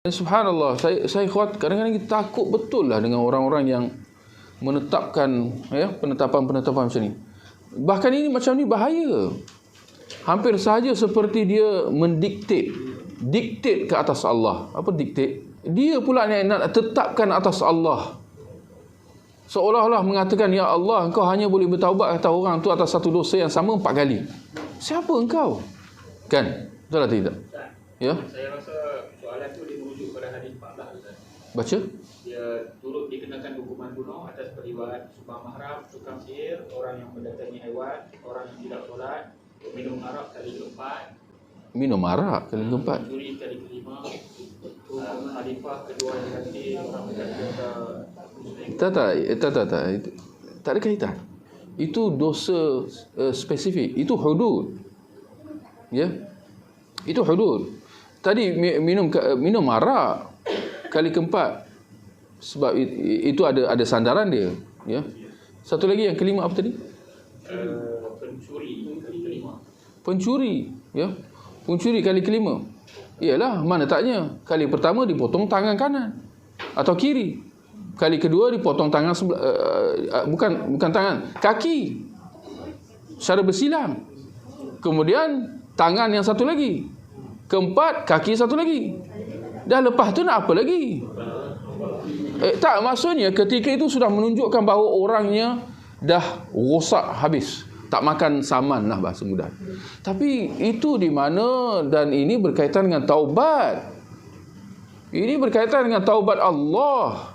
Dan subhanallah, saya saya khuat kadang-kadang kita takut betul lah dengan orang-orang yang menetapkan ya penetapan-penetapan macam ni. Bahkan ini macam ni bahaya. Hampir saja seperti dia mendiktet diktet ke atas Allah. Apa diktet? Dia pula yang nak tetapkan atas Allah. Seolah-olah mengatakan, Ya Allah, engkau hanya boleh bertaubat kata orang tu atas satu dosa yang sama empat kali. Siapa engkau? Kan? Betul atau tidak? Ya? Saya rasa soalan tu dia 14 Ustaz. Baca? Dia turut dikenakan hukuman bunuh atas perlibat subang mahram, tukang sihir, orang yang mendatangi haiwan, orang yang tidak solat, minum arak kali keempat, Minum arak kali keempat. mencuri kali kelima, khalifah kedua yang ganti, orang muslim. Tak, tak, eh, tak, tak, tak. Itu- Tak ada kaitan. Itu dosa uh, spesifik. Itu hudud. Ya? Itu hudud. Tadi mi- minum ka- minum arak kali keempat. Sebab itu ada ada sandaran dia. Ya? Satu lagi yang kelima apa tadi? Uh, pencuri kali kelima. Pencuri. Ya? Pencuri kali kelima. Iyalah, mana taknya. Kali pertama dipotong tangan kanan. Atau kiri. Kali kedua dipotong tangan sebelah, uh, uh, bukan bukan tangan, kaki. Secara bersilang. Kemudian tangan yang satu lagi. Keempat, kaki satu lagi. Dah lepas tu nak apa lagi? Eh, tak, maksudnya ketika itu sudah menunjukkan bahawa orangnya dah rosak habis. Tak makan saman lah bahasa mudah. Tapi itu di mana dan ini berkaitan dengan taubat. Ini berkaitan dengan taubat Allah.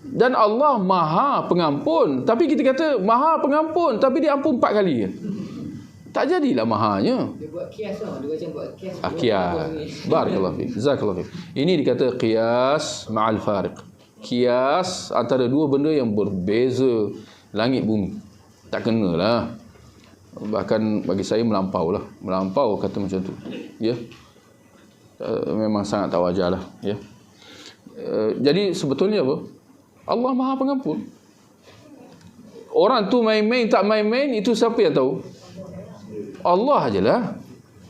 Dan Allah maha pengampun. Tapi kita kata maha pengampun. Tapi dia ampun empat kali. Tak jadilah mahanya. Dia buat kias tau. Dia macam buat kias. Ah, Qiyas. Barakallahu fiik. Jazakallahu fiik. Ini dikata qiyas ma'al fariq. Qiyas antara dua benda yang berbeza langit bumi. Tak kenalah. Bahkan bagi saya melampau lah. Melampau kata macam tu. Ya. Uh, memang sangat tak wajar lah. Ya. Uh, jadi sebetulnya apa? Allah maha pengampun. Orang tu main-main tak main-main itu siapa yang tahu? Allah ajalah.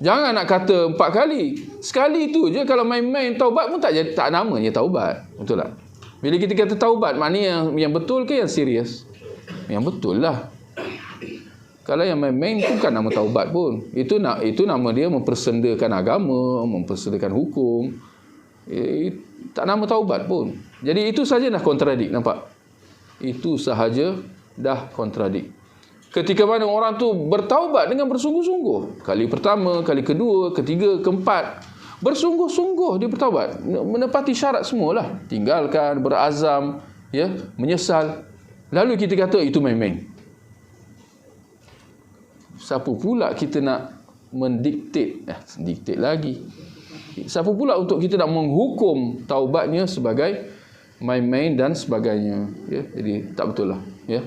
Jangan nak kata empat kali. Sekali tu je kalau main-main taubat pun tak jadi, tak namanya taubat. Betul tak? Bila kita kata taubat, maknanya yang, yang betul ke yang serius? Yang betul lah. Kalau yang main-main tu bukan nama taubat pun. Itu nak itu nama dia mempersendakan agama, mempersendakan hukum. Eh, tak nama taubat pun. Jadi itu saja dah kontradik, nampak? Itu sahaja dah kontradik. Ketika mana orang tu bertaubat dengan bersungguh-sungguh. Kali pertama, kali kedua, ketiga, keempat. Bersungguh-sungguh dia bertaubat. Menepati syarat semualah. Tinggalkan, berazam, ya, menyesal. Lalu kita kata itu main-main. Siapa pula kita nak mendiktet, eh, diktet lagi. Siapa pula untuk kita nak menghukum taubatnya sebagai main-main dan sebagainya. Ya, jadi tak betul lah. Ya.